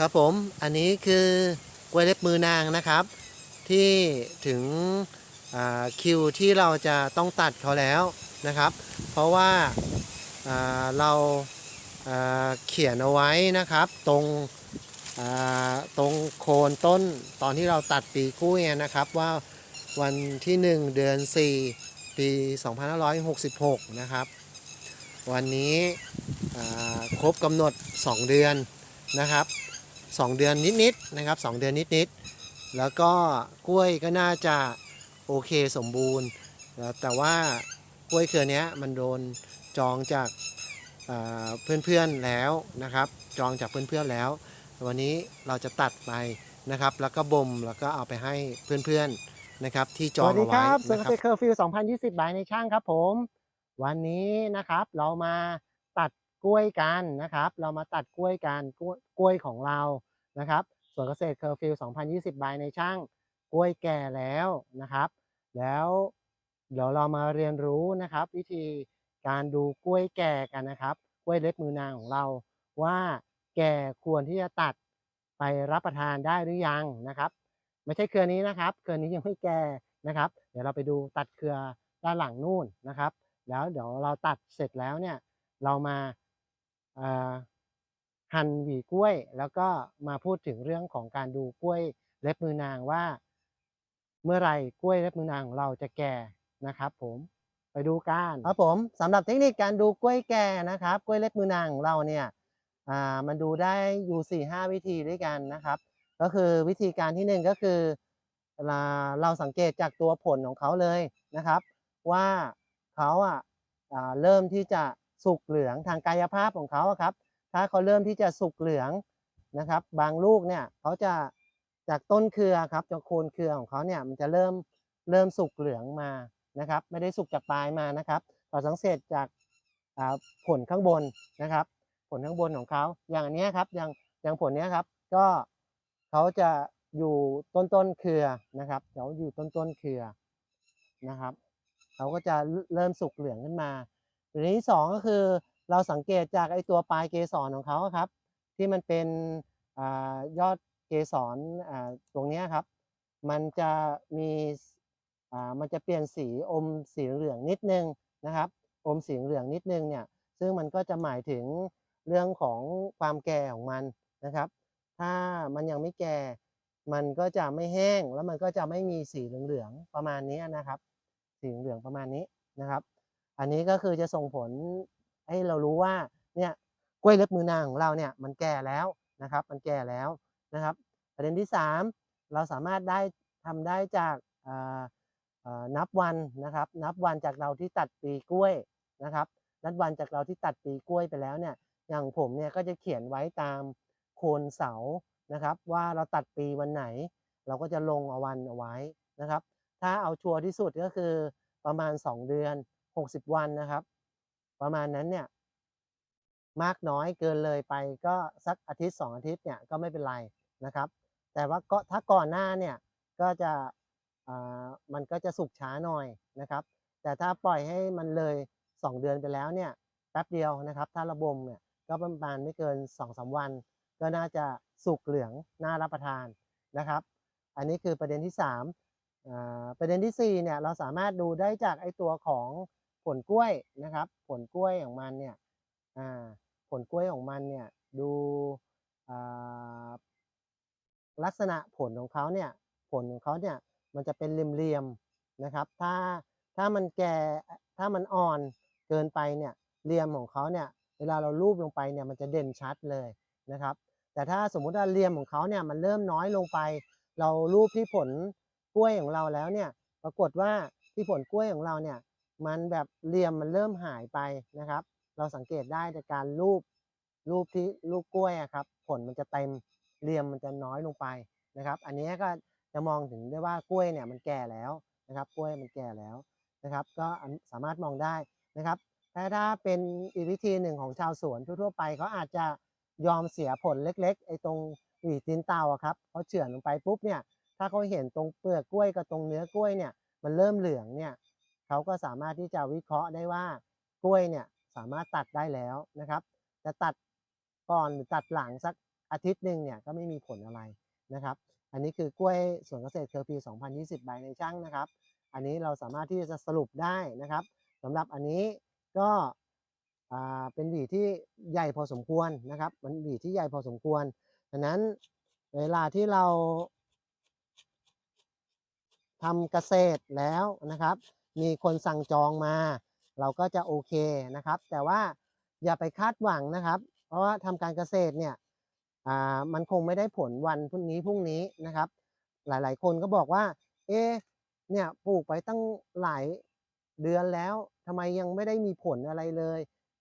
ครับผมอันนี้คือกล้วยเล็บมือนางนะครับ ที่ถึงคิวที่เราจะต้องตัดเขาแล้วนะครับ เพราะว่าาเราาเขียนเอาไว้นะครับ ตรงตรงโคนต้นตอนที่เราตัดปีกุ้ยนะครับว่าวันที่ 1 เดือน 4 ปี 2566 นะครับ วันนี้ครบกำหนด 2 เดือนนะครับ 2 เดือนนิดๆนะครับ 2 เดือนนิดๆแล้วก็กล้วยก็น่าจะโอเคสมบูรณ์ แต่ว่ากล้วยเครือเนี้ยมันโดนจองจากเพื่อนๆแล้วนะครับ จองจากเพื่อนๆแล้ว วันนี้เราจะตัดไปนะครับ แล้วก็บ่มแล้วก็เอาไปให้เพื่อนๆนะครับ ที่จองเอาไว้สวัสดีครับนะครับเซอร์เคอร์ฟิล2020บายในช่างครับผม วันนี้นะครับเรามาตัดกล้วยกันนะครับ เรามาตัดกล้วยกันกล้วยของเรา นะครับสวนเกษตรเคอร์ฟิล2020 บายในช่างกล้วยแก่แล้วนะครับ แล้วเดี๋ยวเรามาเรียนรู้นะครับ วิธีการดูกล้วยแก่กันนะครับกล้วยเล็บมือนางของเรา ว่าแก่ควรที่จะตัดไปรับประทานได้หรือยังนะครับ ไม่ใช่เครือนี้นะครับ เครือนี้ยังไม่แก่นะครับ เดี๋ยวเราไปดูตัดเครือด้านหลังนู่นนะครับ แล้วเดี๋ยวเราตัดเสร็จแล้วเนี่ยเรามา หั่นหวีกล้วย แล้วก็มาพูดถึงเรื่องของการดูกล้วยเล็บมือนางว่า เมื่อไรกล้วยเล็บมือนางของเราจะแก่นะครับ ผมไปดูกันครับผมสำหรับเทคนิคการดูกล้วยแก่นะครับกล้วยเล็บมือนางของเราเนี่ยอ่ามันดูได้อยู่4ี่ห้าวิธีด้วยกันนะครับ ก็คือวิธีการที่หนึ่งก็คือเราเราสังเกตจากตัวผลของเขาเลยนะครับ ว่าเขาอะอ่าเริ่มที่จะสุกเหลืองทางกายภาพของเขาครับ ถ้าเขาเริ่มที่จะสุกเหลืองนะครับ บางลูกเนี่ยเขาจะจากต้นเครือครับจากโคนเครือของเขาเนี่ยมันจะเริ่มเริ่มสุกเหลืองมานะครับ ไม่ได้สุกจากปลายมานะครับเราสังเกตจากาผลข้างบนนะครับ ผลข้างบนของเขาอย่างอันนี้ครับอย่างอย่างผลนี้ครับ ก็เขาจะอยู่ต้นต้นเครือนะครับเขาอยู่ต้นต้นเครือนะครับเขาก็จะเริ่มสุกเหลืองขึ้นมาตัวที่สองก็คือ เราสังเกตจากไอตัวปลายเกสรของเขาครับ ที่มันเป็นอยอดเกสรตรงนี้ครับ มันจะมีมันจะเปลี่ยนสีอมสีเหลืองนิดนึงนะครับ อมสีเหลืองนิดนึงเนี่ย ซึ่งมันก็จะหมายถึงเรื่องของความแก่ของมันนะครับ ถ้ามันยังไม่แก่ มันก็จะไม่แห้งแล้วมันก็จะไม่มีสีเหลืองๆประมาณนี้นะครับ สีเหลืองประมาณนี้นะครับ อันนี้ก็คือจะส่งผล ให้เรารู้ว่าเนี่ยกล้วยเล็บมือนางของเราเนี่ยมันแก่แล้วนะครับ มันแก่แล้วนะครับ ประเด็นที่ 3 เราสามารถได้ทำได้จากนับวันนะครับ นับวันจากเราที่ตัดปีกล้วยนะครับนับวันจากเราที่ตัดปีกล้วยไปแล้วเนี่ยอย่างผมเนี่ยก็จะเขียนไว้ตามโคนเสานะครับ ว่าเราตัดปีวันไหน เราก็จะลงเอาวันเอาไว้นะครับ ถ้าเอาชัวร์ที่สุดก็คือประมาณ 2 เดือน 60 วันนะครับ ประมาณนั้นเนี่ย มากน้อยเกินเลยไปก็สักอาทิตย์2อาทิตย์เนี่ยก็ไม่เป็นไรนะครับ แต่ว่าก็ถ้าก่อนหน้าเนี่ยก็จะมันก็จะสุกช้าหน่อยนะครับ แต่ถ้าปล่อยให้มันเลย 2 เดือนไปแล้วเนี่ยแป๊บเดียวนะครับ ถ้าระบมเนี่ยก็ประมาณไม่เกิน2-3วัน ก็น่าจะสุกเหลืองน่ารับประทานนะครับ อันนี้คือประเด็นที่3ประเด็นที่4เนี่ยเราสามารถดูได้จากไอตัวของ ผลกล้วยนะครับ ผลกล้วยของมันเนี่ยผลกล้วยของมันเนี่ยดูลักษณะผลของเขาเนี่ยผลของเขาเนี่ยมันจะเป็นเหลี่ยมๆนะครับ ถ้าถ้ามันแก่ถ้ามันอ่อนเกินไปเนี่ยเหลี่ยมของเขาเนี่ยเวลาเราลูบลงไปเนี่ยมันจะเด่นชัดเลยนะครับ แต่ถ้าสมมุติว่าเหลี่ยมของเขาเนี่ยมันเริ่มน้อยลงไป เรารูปที่ผลกล้วยของเราแล้วเนี่ยปรากฏว่าที่ผลกล้วยของเราเนี่ย มันแบบเหลี่ยมมันเริ่มหายไปนะครับ เราสังเกตได้จากการรูปรูปที่ลูกกล้วยอะครับ ผลมันจะเต็มเหลี่ยมมันจะน้อยลงไปนะครับ อันนี้ก็จะมองถึงได้ว่ากล้วยเนี่ยมันแก่แล้วนะครับ กล้วยมันแก่แล้วนะครับ ก็สามารถมองได้นะครับแต่ถ้าเป็นอีกวิธีหนึ่งของชาวสวนทั่วๆไปเขาอาจจะยอมเสียผลเล็ก ๆ ไอ้ตรงหวีตีนเตาอะครับเขาเฉือนลงไปปุ๊บเนี่ย ถ้าเขาเห็นตรงเปลือกกล้วยกับตรงเนื้อกล้วยเนี่ย มันเริ่มเหลืองเนี่ย เขาก็สามารถที่จะวิเคราะห์ได้ว่ากล้วยเนี่ยสามารถตัดได้แล้วนะครับจะตัดก่อนหรือตัดหลังสักอาทิตย์หนึ่งเนี่ยก็ไม่มีผลอะไรนะครับ อันนี้คือกล้วยสวนเกษตรเคอร์ฟิว2020 ใบในช่างนะครับ อันนี้เราสามารถที่จะสรุปได้นะครับสำหรับอันนี้ก็เป็นหวีที่ใหญ่พอสมควรนะครับ มันหวีที่ใหญ่พอสมควรดังนั้นเวลาที่เราทำเกษตรแล้วนะครับ มีคนสั่งจองมา เราก็จะโอเคนะครับ แต่ว่าอย่าไปคาดหวังนะครับ เพราะว่าทำการเกษตรเนี่ยมันคงไม่ได้ผลวันพรุ่งนี้พรุ่งนี้นะครับ หลายๆ คนก็บอกว่า เอ๊เนี่ยปลูกไปตั้งหลายเดือนแล้วทำไมยังไม่ได้มีผลอะไรเลย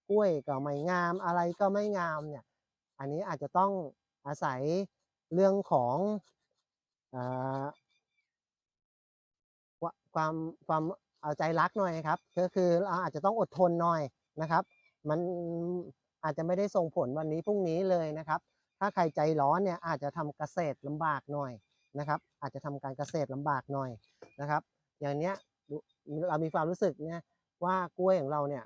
กล้วยก็ไม่งามอะไรก็ไม่งามเนี่ย อันนี้อาจจะต้องอาศัยเรื่องของอความความ เอาใจรักหน่อยครับ ก็คือเราอาจจะต้องอดทนหน่อยนะครับ มันอาจจะไม่ได้ส่งผลวันนี้พรุ่งนี้เลยนะครับ ถ้าใครใจร้อนเนี่ยอาจจะทำเกษตรลำบากหน่อยนะครับ อาจจะทำการเกษตรลำบากหน่อยนะครับ อย่างเนี้ยเรามีความรู้สึกเนี่ยว่ากล้วยของเราเนี่ย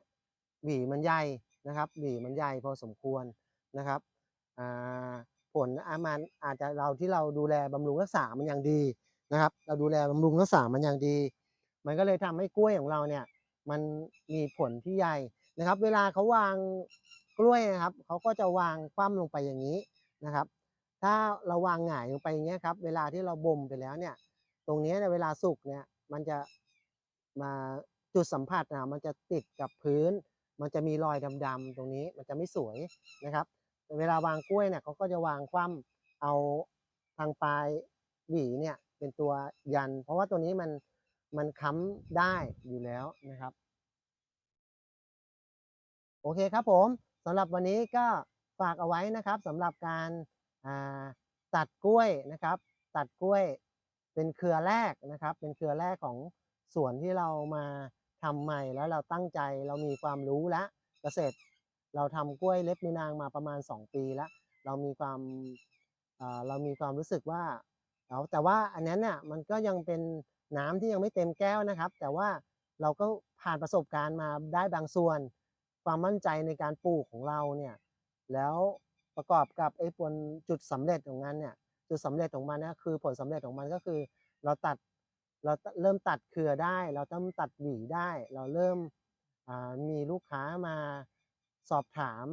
หวีมันใหญ่นะครับหวีมันใหญ่พอสมควรนะครับผลอามันอาจจะเราที่เราดูแลบำรุงรักษามันอย่างดีนะครับ เราดูแลบำรุงรักษามันอย่างดี มันก็เลยทำให้กล้วยของเราเนี่ย มันมีผลที่ใหญ่นะครับ เวลาเขาวางกล้วยนะครับเขาก็จะวางคว่ำลงไปอย่างนี้นะครับ ถ้าเราวางหงายลงไปอย่างเงี้ยครับ เวลาที่เราบ่มไปแล้วเนี่ย ตรงนี้ยเนี่ยเวลาสุกเนี่ยมันจะมาจุดสัมผัสนะมันจะติดกับพื้น มันจะมีรอยดำๆตรงนี้มันจะไม่สวยนะครับ เวลาวางกล้วยเนี่ยเขาก็จะวางคว่ำเอาทางปลายหวีเนี่ยเป็นตัวยัน เพราะว่าตัวนี้มัน มันค้ำได้อยู่แล้วนะครับ โอเคครับผมสำหรับวันนี้ก็ฝากเอาไว้นะครับสำหรับการาตัดกล้วยนะครับ ตัดกล้วยเป็นเครือแรกนะครับ เป็นเครือแรกของสวนที่เรามาทำใหม่แล้วเราตั้งใจเรามีความรู้แล้วเกษตร เราทำกล้วยเล็บมือนางมาประมาณ 2 ปีแล้ว เรามีความอ่าเรามีความรู้สึกว่าเอาแต่ว่าอันนั้นน่ะมันก็ยังเป็น น้ำที่ยังไม่เต็มแก้วนะครับ แต่ว่าเราก็ผ่านประสบการณ์มาได้บางส่วน ความมั่นใจในการปลูกของเราเนี่ยแล้วประกอบกับไอ้ผลจุดสำเร็จของมันเนี่ยจุดสำเร็จของมันนี่ยคือผลสำเร็จของมันก็คือเราตัดเราเริ่มตัดเครือได้ เราเริ่มตัดหวีได้ เราเริ่มมีลูกค้ามาสอบถาม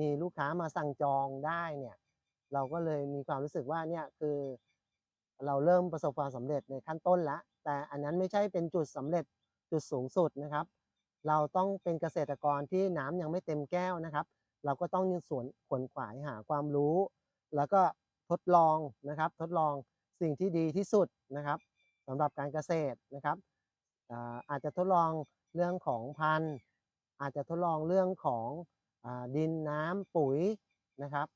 มีลูกค้ามาสั่งจองได้เนี่ยเราก็เลยมีความรู้สึกว่าเนี่ยคือ เราเริ่มประสบความสำเร็จในขั้นต้นแล้วแต่อันนั้นไม่ใช่เป็นจุดสำเร็จจุดสูงสุดนะครับ เราต้องเป็นเกษตรกรที่น้ำยังไม่เต็มแก้วนะครับ เราก็ต้องยืนสวนขวนขวายหาความรู้ แล้วก็ทดลองนะครับ ทดลองสิ่งที่ดีที่สุดนะครับสำหรับการเกษตรนะครับอาจจะทดลองเรื่องของพันธุ์ อาจจะทดลองเรื่องของอดินน้ำปุ๋ยนะครับ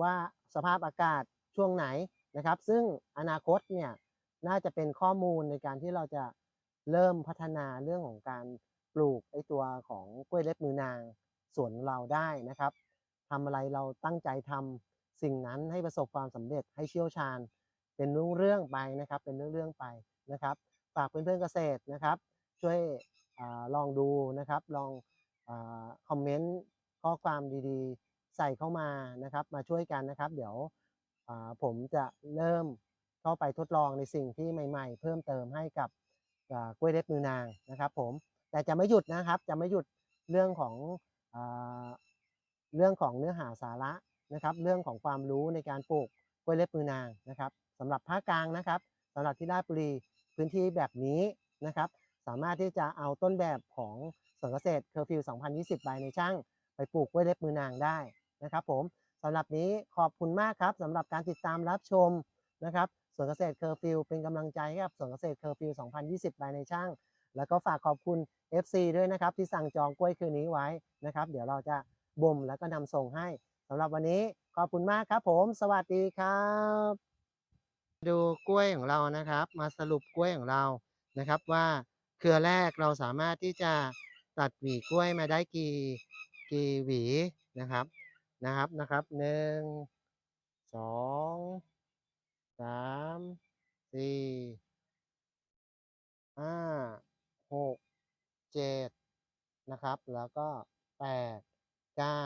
ว่าสภาพอากาศช่วงไหน นะครับ ซึ่งอนาคตเนี่ยน่าจะเป็นข้อมูลในการที่เราจะเริ่มพัฒนาเรื่องของการปลูกไอตัวของกล้วยเล็บมือนางสวนเราได้นะครับทำอะไรเราตั้งใจทำสิ่งนั้นให้ประสบความสำเร็จให้เชี่ยวชาญ เป็นเรื่องๆไปนะครับ เป็นเรื่องๆไปนะครับฝากเพื่อนๆเกษตรนะครับ ช่วยอลองดูนะครับ ลองอคอมเมนต์ข้อความดีๆ ใส่เข้ามานะครับ มาช่วยกันนะครับ เดี๋ยว ผมจะเริ่มเข้าไปทดลองในสิ่งที่ใหม่ ๆ เพิ่มเติมให้กับกล้วยเล็บมือนางนะครับ ผมแต่จะไม่หยุดนะครับจะไม่หยุดเรื่องของอเรื่องของเนื้อหาสาระนะครับ เรื่องของความรู้ในการปลูกกล้วยเล็บมือนางนะครับสำหรับภาคกลางนะครับสำหรับที่ราชบุรีพื้นที่แบบนี้นะครับ สามารถที่จะเอาต้นแบบของสวนเกษตรเคอร์ฟิว 2020 ใบในช่าง ไปปลูกกล้วยเล็บมือนางได้นะครับผมำหรับนี้ขอบคุณมากครับสำหรับการติดตามรับชมนะครับสวนเกษตรเคอร์ฟิวเป็นกำลังใจให้กับสวนเกษตรเคอร์ฟิว 2020ใบในช่าง แล้วก็ฝากขอบคุณ FC ด้วยนะครับ ที่สั่งจองกล้วยคืนนี้ไว้นะครับ เดี๋ยวเราจะบ่มแล้วก็นำส่งให้สำหรับวันนี้ขอบคุณมากครับผม สวัสดีครับ ดูกล้วยของเรานะครับ มาสรุปกล้วยของเรานะครับว่าเครือแรกเราสามารถที่จะตัดหวีกล้วยมาได้กี่กี่หวีนะครับ นะครับนะครับหนึ่งสองสามสี่ห้าหกเจ็ดนะครับ แล้วก็แปดเก้า